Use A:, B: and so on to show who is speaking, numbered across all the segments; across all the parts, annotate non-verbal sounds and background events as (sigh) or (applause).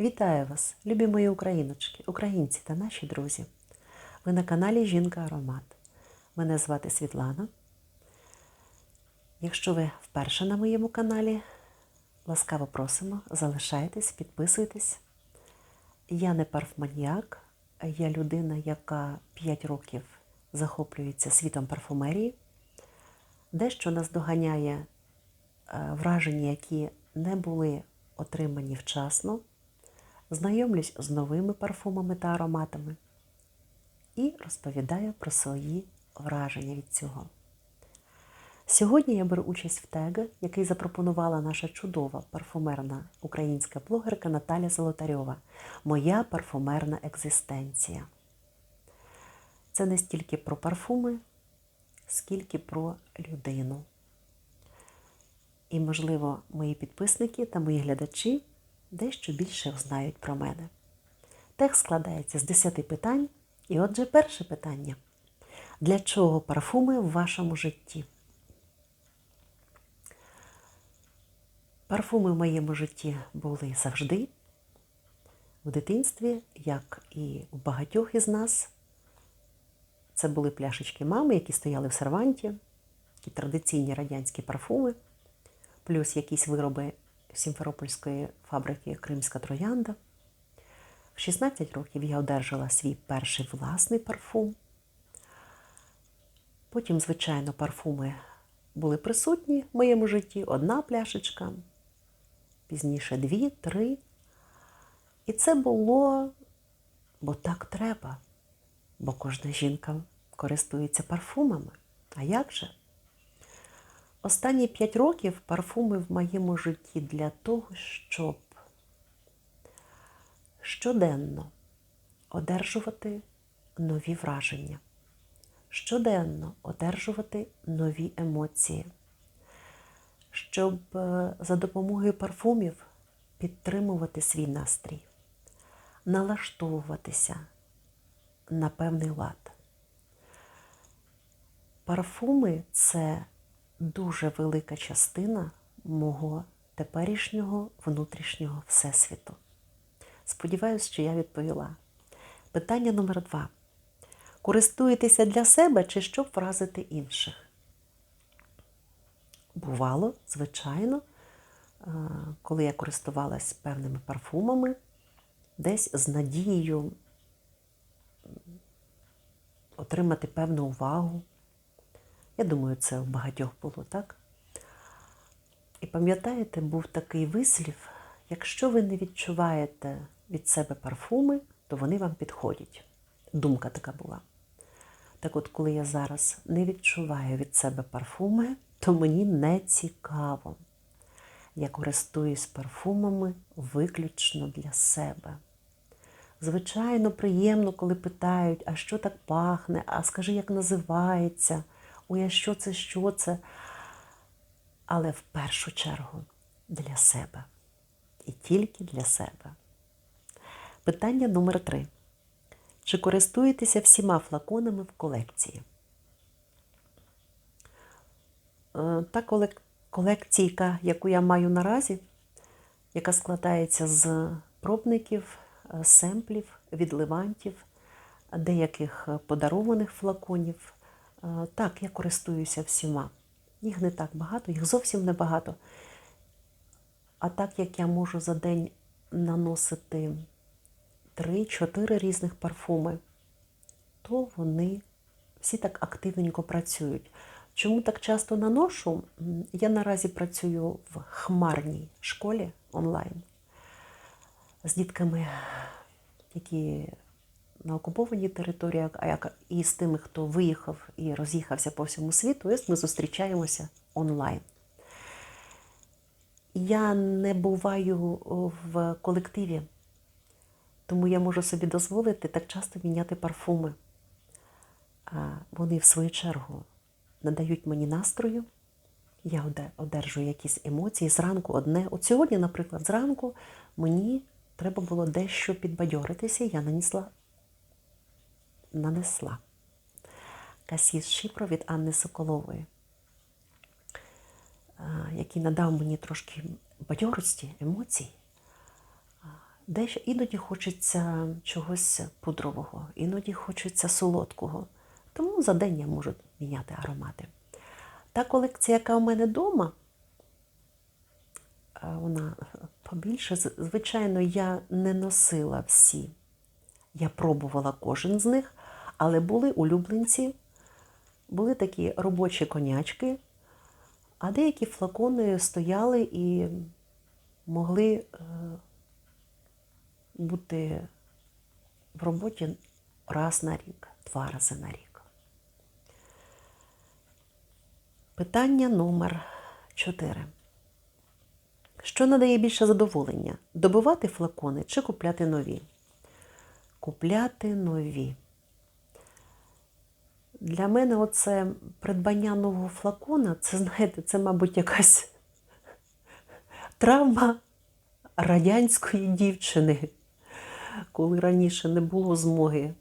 A: Вітаю вас, любі мої україночки, українці та наші друзі. Ви на каналі Жінка Аромат. Мене звати Світлана. Якщо ви вперше на моєму каналі, ласкаво просимо, залишайтесь, підписуйтесь. Я не парфманіак, я людина, яка 5 років захоплюється світом парфумерії, дещо наздоганяє е, враження, які не були отримані вчасно, знайомлюсь з новими парфумами та ароматами і розповідаю про свої враження від цього. Сьогодні я беру участь в тег, який запропонувала наша чудова парфумерна українська блогерка Наталя Золотарьова. Моя парфумерна екзистенція. Це не стільки про парфуми, скільки про людину. І, можливо, мої підписники та мої глядачі дещо більше знають про мене. Текст складається з 10 питань. І отже, перше питання. Для чого парфуми в вашому житті? Парфуми в моєму житті були завжди. В дитинстві, як і у багатьох із нас, це були пляшечки мами, які стояли в серванті, такі традиційні радянські парфуми, плюс якісь вироби Сімферопольської фабрики Кримська Троянда. В 16 років я одержала свій перший власний парфум. Потім, звичайно, парфуми були присутні в моєму житті. Одна пляшечка, пізніше дві, три. І це було, бо так треба, бо кожна жінка користується парфумами. А як же? Останні п'ять років парфуми в моєму житті для того, щоб щоденно одержувати нові враження, щоденно одержувати нові емоції, щоб е, за допомогою парфумів підтримувати свій настрій, налаштовуватися на певний лад. Парфуми це дуже велика частина мого теперішнього внутрішнього всесвіту. Сподіваюсь, що я відповіла. Питання номер два. Користуєтеся для себе чи щоб вразити інших? Бувало, звичайно, коли я користувалась певними парфумами, десь з надією отримати певну увагу. Я думаю, це у багатьох було так. І пам'ятаєте, був такий вислів: якщо ви не відчуваєте від себе парфуми, то вони вам підходять. Думка така була. Так от, коли я зараз не відчуваю від себе парфуми, то мені не цікаво. Я користуюсь парфумами виключно для себе. Звичайно, приємно, коли питають, а що так пахне, а скажи, як називається, ой, що це, що це. Але в першу чергу для себе. І тільки для себе. Питання номер три. Чи користуєтеся всіма флаконами в колекції? Е, та колекційка, яку я маю наразі, яка складається з пробників, е, семплів, відливантів, деяких подарованих флаконів. Так, я користуюся всіма. Їх не так багато, їх зовсім не багато. А так як я можу за день наносити 3-4 різних парфуми, то вони всі так активненько працюють. Чому так часто наношу? Я наразі працюю в хмарній школі онлайн з дітками, які на окупованій території, а як і з тими, хто виїхав і роз'їхався по всьому світу, ми зустрічаємося онлайн. Я не буваю в колективі, тому я можу собі дозволити так часто міняти парфуми. Вони, в свою чергу, надають мені настрою, я одержую якісь емоції. Зранку одне. От сьогодні, наприклад, зранку мені треба було дещо підбадьоритися, я нанесла, нанесла касіс Шипро від Анни Соколової який надав мені трошки бадьорості, емоцій. Дещо іноді хочеться чогось пудрового, іноді хочеться солодкого. Тому за день я можу міняти аромати. Та колекція, яка у мене вдома, вона побільше. Звичайно, я не носила всі. Я пробувала кожен з них, але були улюбленці, були такі робочі конячки, а деякі флакони стояли і могли е, бути в роботі раз на рік, два рази на рік. Питання номер 4. Що надає більше задоволення? Добивати флакони чи купляти нові? Купляти нові. Для мене оце придбання нового флакона, це, знаєте, це, мабуть, якась травма радянської дівчини, коли раніше не було змоги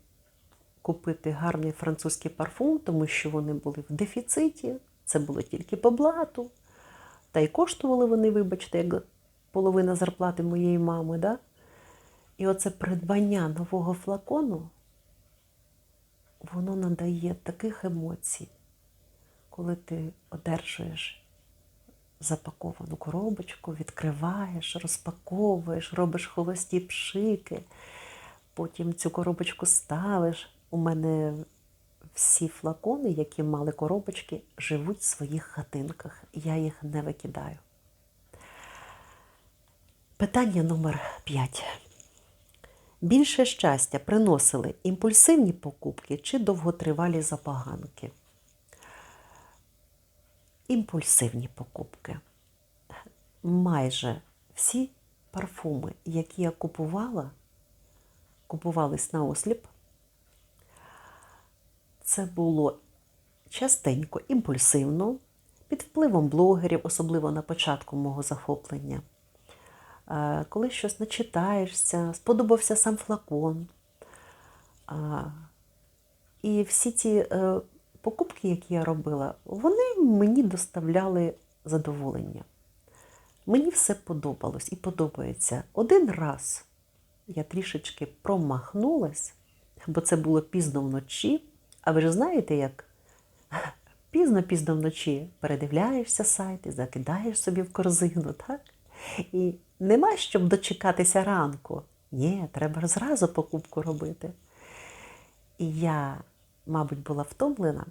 A: купити гарний французький парфум, тому що вони були в дефіциті, це було тільки по блату. Та й коштували вони, вибачте, як половина зарплати моєї мами. Да? І оце придбання нового флакону, воно надає таких емоцій, коли ти одержуєш запаковану коробочку, відкриваєш, розпаковуєш, робиш холості пшики, потім цю коробочку ставиш. У мене всі флакони, які мали коробочки, живуть в своїх хатинках. Я їх не викидаю. Питання номер 5. Більше щастя приносили імпульсивні покупки чи довготривалі запаганки? Імпульсивні покупки. Майже всі парфуми, які я купувала, купувались на осліп. Це було частенько імпульсивно, під впливом блогерів, особливо на початку мого захоплення. Коли щось начитаєшся, сподобався сам флакон. І всі ці е, покупки, які я робила, вони мені доставляли задоволення. Мені все подобалось і подобається. Один раз я трішечки промахнулась, бо це було пізно вночі. А ви ж знаєте, як пізно-пізно вночі передивляєшся сайт і закидаєш собі в корзину, так? І нема щоб дочекатися ранку. Ні, треба зразу покупку робити. І я, мабуть, була втомлена.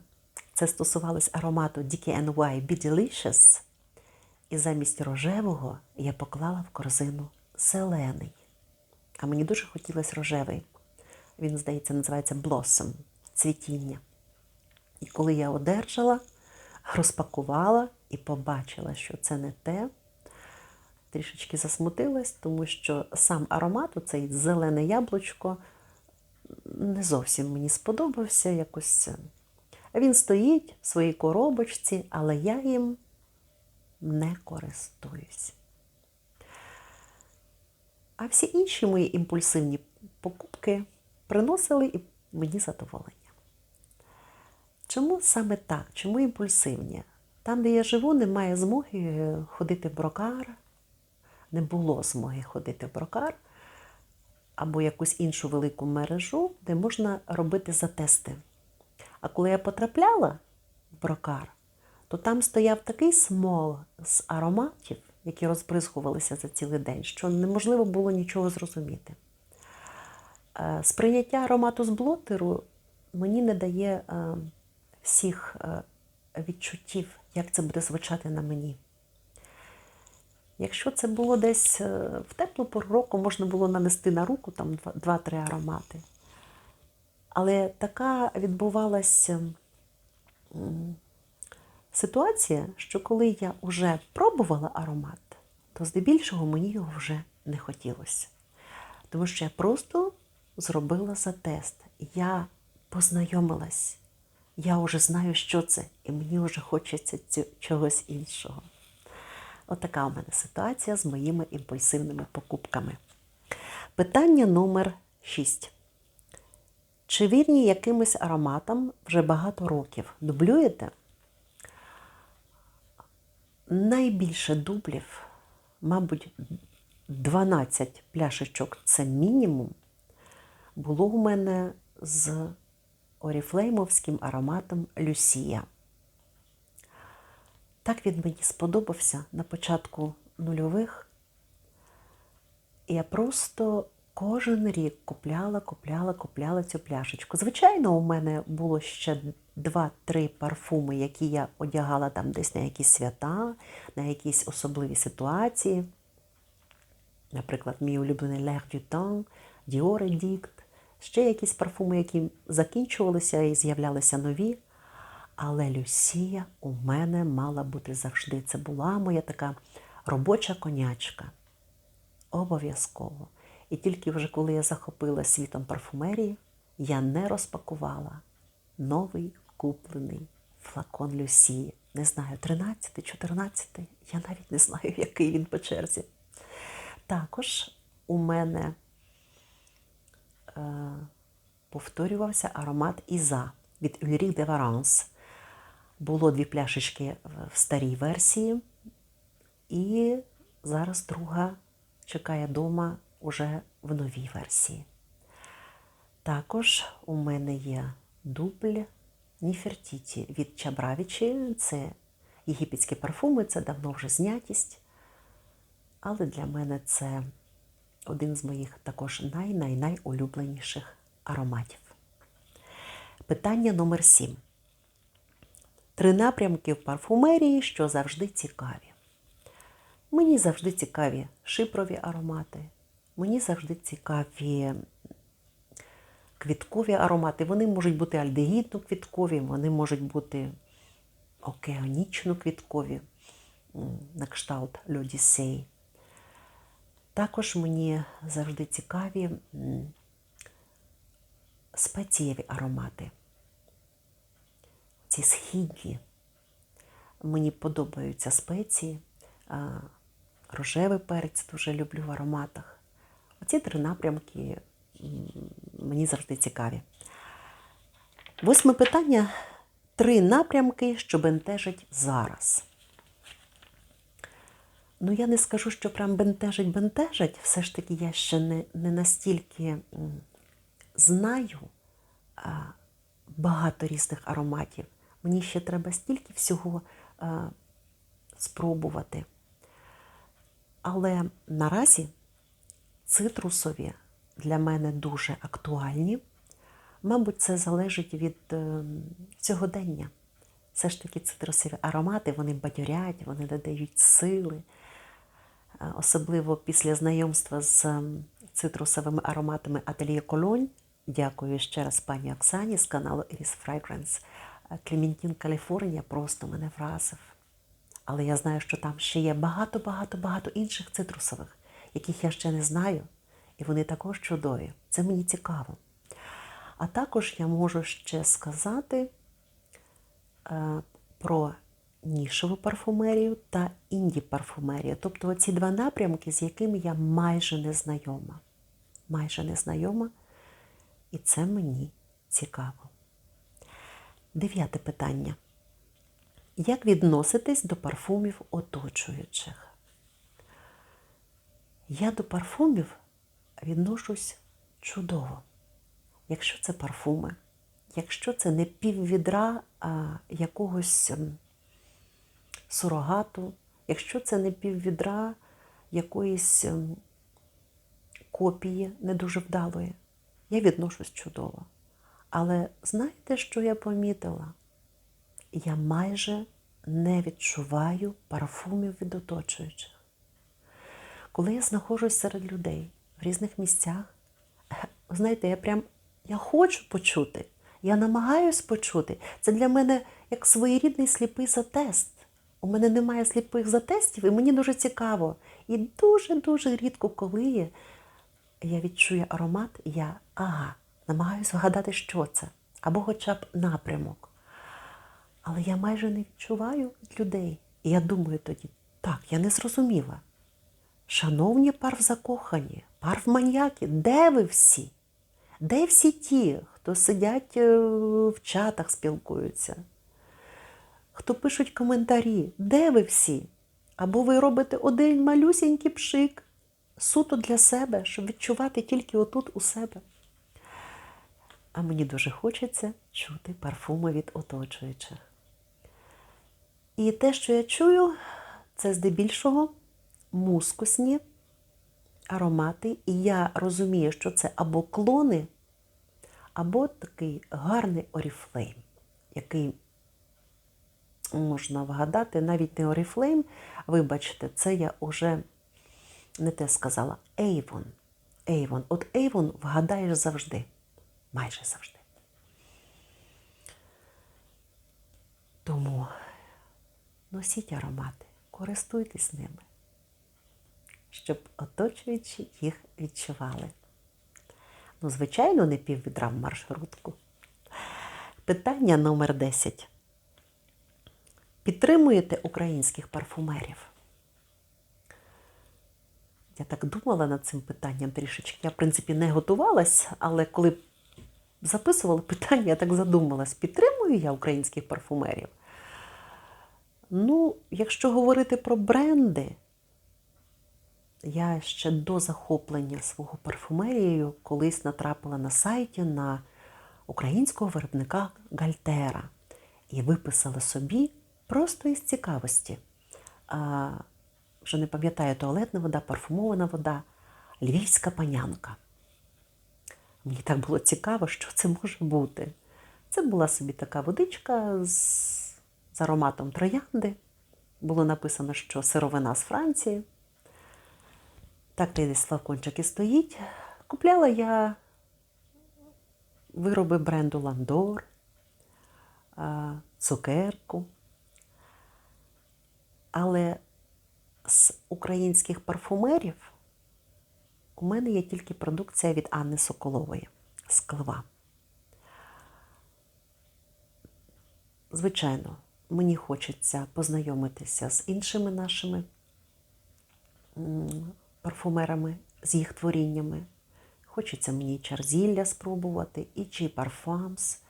A: Це стосувалось аромату DKNY Be Delicious. І замість рожевого я поклала в корзину зелений. А мені дуже хотілося рожевий. Він, здається, називається Blossom цвітіння. І коли я одержала, розпакувала і побачила, що це не те, трішечки засмутилась, тому що сам аромат, оцей зелене яблучко, не зовсім мені сподобався. якось. Він стоїть в своїй коробочці, але я їм не користуюсь. А всі інші мої імпульсивні покупки приносили і мені задоволення. Чому саме так? Чому імпульсивні? Там, де я живу, немає змоги ходити в брокар, не було змоги ходити в брокар або якусь іншу велику мережу, де можна робити затести. А коли я потрапляла в брокар, то там стояв такий смол з ароматів, які розбризгувалися за цілий день, що неможливо було нічого зрозуміти. Е, Сприйняття аромату з блотеру мені не дає е, всіх е, відчуттів, як це буде звучати на мені. Якщо це було десь е, в теплу пору року, можна було нанести на руку там два- два-три аромати. Але така відбувалася ситуація, що коли я вже пробувала аромат, то здебільшого мені його вже не хотілося. Тому що я просто зробила затест. Я познайомилась. Я вже знаю, що це, і мені вже хочеться цю- чогось іншого. Отака у мене ситуація з моїми імпульсивними покупками. Питання номер 6. Чи вірні якимось ароматам вже багато років? Дублюєте? Найбільше дублів, мабуть, 12 пляшечок це мінімум, було у мене з оріфлеймовським ароматом Люсія. Так він мені сподобався на початку нульових. Я просто кожен рік купляла, купляла, купляла цю пляшечку. Звичайно, у мене було ще два-три парфуми, які я одягала там десь на якісь свята, на якісь особливі ситуації. Наприклад, мій улюблений L'air du Temps, ще якісь парфуми, які закінчувалися і з'являлися нові. Але Люсія у мене мала бути завжди. Це була моя така робоча конячка. Обов'язково. І тільки вже коли я захопила світом парфумерії, я не розпакувала новий куплений флакон Люсії. Не знаю, 13, 14, я навіть не знаю, (laughs) який він по черзі. Також у мене е, повторювався аромат Іза від Ulrich de Varence. Було дві пляшечки в старій версії, і зараз друга чекає вдома уже в новій версії. Також у мене є дубль Ніфертіті від Чабравічі. Це єгипетські парфуми, це давно вже знятість. Але для мене це один з моїх також най-най-найулюбленіших ароматів. Питання номер 7. Три напрямки в парфумерії, що завжди цікаві. Мені завжди цікаві шипрові аромати, мені завжди цікаві квіткові аромати. Вони можуть бути альдегідно-квіткові, вони можуть бути океанічно-квіткові, на кшталт Льодісей. Також мені завжди цікаві спецієві аромати. Ці східні. Мені подобаються спеції. Рожевий перець дуже люблю в ароматах. Оці три напрямки мені завжди цікаві. Восьме питання: три напрямки, що бентежать зараз. Ну, я не скажу, що прям бентежить-бентежить. Все ж таки, я ще не, не настільки знаю багато різних ароматів. Мені ще треба стільки всього а, спробувати. Але наразі цитрусові для мене дуже актуальні. Мабуть, це залежить від е, сьогодення. Все ж таки цитрусові аромати, вони бадьорять, вони додають сили. Е, особливо після знайомства з цитрусовими ароматами Ательє Колонь. Дякую ще раз пані Оксані з каналу Iris Fragrance. Клементін Каліфорнія просто мене вразив. Але я знаю, що там ще є багато-багато-багато інших цитрусових, яких я ще не знаю, і вони також чудові. Це мені цікаво. А також я можу ще сказати е, про нішеву парфумерію та інді-парфумерію. Тобто ці два напрямки, з якими я майже не знайома. Майже не знайома, і це мені цікаво. Дев'яте питання. Як відноситись до парфумів оточуючих? Я до парфумів відношусь чудово. Якщо це парфуми, якщо це не піввідра а якогось сурогату, якщо це не піввідра якоїсь копії не дуже вдалої, я відношусь чудово. Але знаєте, що я помітила? Я майже не відчуваю парфумів від оточуючих. Коли я знаходжусь серед людей в різних місцях, (laughs) знаєте, я прям я хочу почути, я намагаюсь почути. Це для мене як своєрідний сліпий затест. У мене немає сліпих затестів, і мені дуже цікаво. І дуже-дуже рідко, коли я відчую аромат, я ага, намагаюся вгадати, що це, або хоча б напрямок. Але я майже не відчуваю людей. І я думаю тоді, так, я не зрозуміла. Шановні парвзакохані, парвманьяки, де ви всі? Де всі ті, хто сидять в чатах, спілкуються? Хто пишуть коментарі, де ви всі? Або ви робите один малюсінький пшик суто для себе, щоб відчувати тільки отут у себе. А мені дуже хочеться чути парфуми від оточуючих. І те, що я чую, це здебільшого мускусні аромати. І я розумію, що це або клони, або такий гарний оріфлейм, який можна вгадати, навіть не оріфлейм, вибачте, це я вже не те сказала. Avon. Avon. От Avon вгадаєш завжди. Майже завжди. Тому носіть аромати, користуйтесь ними, щоб оточуючи їх відчували. Ну, звичайно, не піввідра в маршрутку. Питання номер 10. Підтримуєте українських парфумерів? Я так думала над цим питанням трішечки. Я, в принципі, не готувалась, але коли записувала питання, я так задумалась, підтримую я українських парфумерів? Ну, якщо говорити про бренди, я ще до захоплення свого парфумерією колись натрапила на сайті на українського виробника Гальтера і виписала собі просто із цікавості. А, вже не пам'ятаю, туалетна вода, парфумована вода, львівська панянка. Мені так було цікаво, що це може бути. Це була собі така водичка з, з ароматом троянди. Було написано, що сировина з Франції. Так десь флакончик і стоїть. Купляла я вироби бренду Ландор, цукерку. Але з українських парфумерів у мене є тільки продукція від Анни Соколової з. Звичайно, мені хочеться познайомитися з іншими нашими парфумерами, з їх творіннями. Хочеться мені і чарзілля спробувати, і чи парфамс,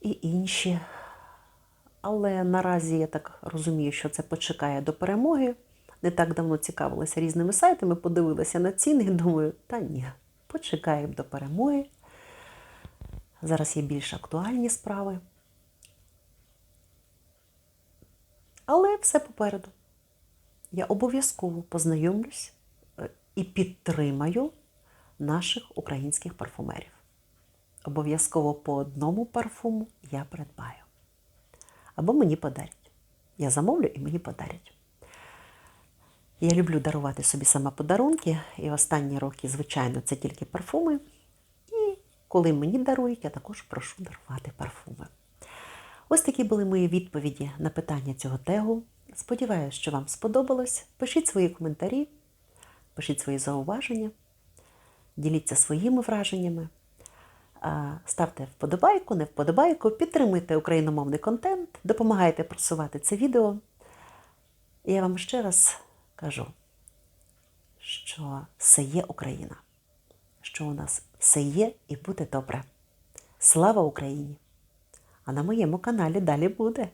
A: і інші. Але наразі я так розумію, що це почекає до перемоги. Не так давно цікавилася різними сайтами, подивилася на ціни і (laughs) думаю, та ні, почекаємо до перемоги. Зараз є більш актуальні справи. Але все попереду. Я обов'язково познайомлюсь і підтримаю наших українських парфумерів. Обов'язково по одному парфуму я придбаю. Або мені подарять. Я замовлю і мені подарять. Я люблю дарувати собі сама подарунки, і останні роки, звичайно, це тільки парфуми. І коли мені дарують, я також прошу дарувати парфуми. Ось такі були мої відповіді на питання цього тегу. Сподіваюся, що вам сподобалось. Пишіть свої коментарі, пишіть свої зауваження, діліться своїми враженнями. Ставте вподобайку, не вподобайку, підтримуйте україномовний контент, допомагайте просувати це відео. Я вам ще раз кажу, що все є Україна, що у нас все є і буде добре. Слава Україні! А на моєму каналі далі буде.